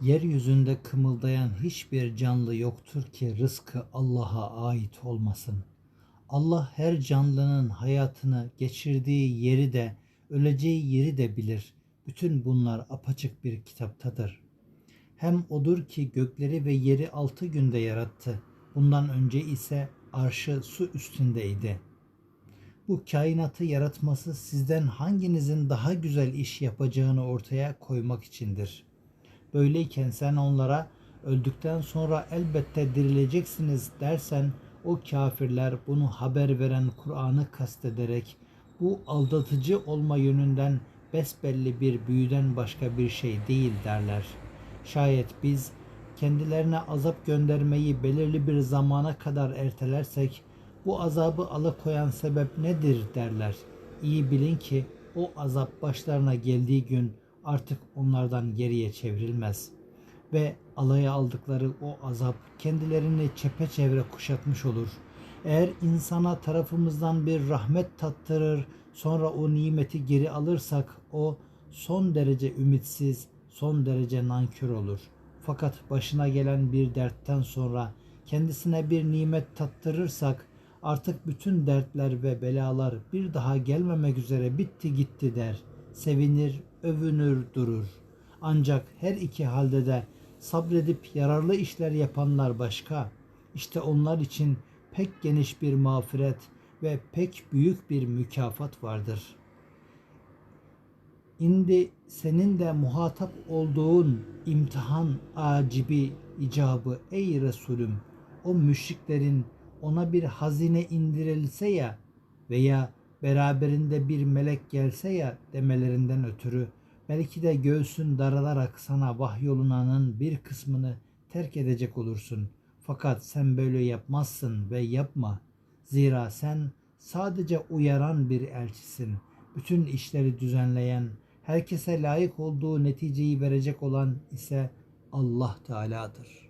Yeryüzünde kımıldayan hiçbir canlı yoktur ki rızkı Allah'a ait olmasın. Allah her canlının hayatını geçirdiği yeri de öleceği yeri de bilir. Bütün bunlar apaçık bir kitaptadır. Hem odur ki gökleri ve yeri altı günde yarattı. Bundan önce ise arşı su üstündeydi. Bu kainatı yaratması sizden hanginizin daha güzel iş yapacağını ortaya koymak içindir.'' Böyleyken sen onlara öldükten sonra elbette dirileceksiniz dersen o kafirler bunu haber veren Kur'an'ı kastederek bu aldatıcı olma yönünden besbelli bir büyüden başka bir şey değil derler. Şayet biz kendilerine azap göndermeyi belirli bir zamana kadar ertelersek bu azabı alıkoyan sebep nedir derler. İyi bilin ki o azap başlarına geldiği gün artık onlardan geriye çevrilmez ve alaya aldıkları o azap kendilerini çepeçevre kuşatmış olur. Eğer insana tarafımızdan bir rahmet tattırır, sonra o nimeti geri alırsak o son derece ümitsiz, son derece nankör olur. Fakat başına gelen bir dertten sonra kendisine bir nimet tattırırsak artık bütün dertler ve belalar bir daha gelmemek üzere bitti gitti der. Sevinir, övünür durur. Ancak her iki halde de sabredip yararlı işler yapanlar başka. İşte onlar için pek geniş bir mağfiret ve pek büyük bir mükafat vardır. İndi senin de muhatap olduğun imtihan acibi icabı ey Resulüm o müşriklerin ona bir hazine indirilse ya veya beraberinde bir melek gelse ya demelerinden ötürü belki de göğsün daralarak sana vahyolunanın bir kısmını terk edecek olursun. Fakat sen böyle yapmazsın ve yapma. Zira sen sadece uyaran bir elçisin. Bütün işleri düzenleyen, herkese layık olduğu neticeyi verecek olan ise Allah Teala'dır.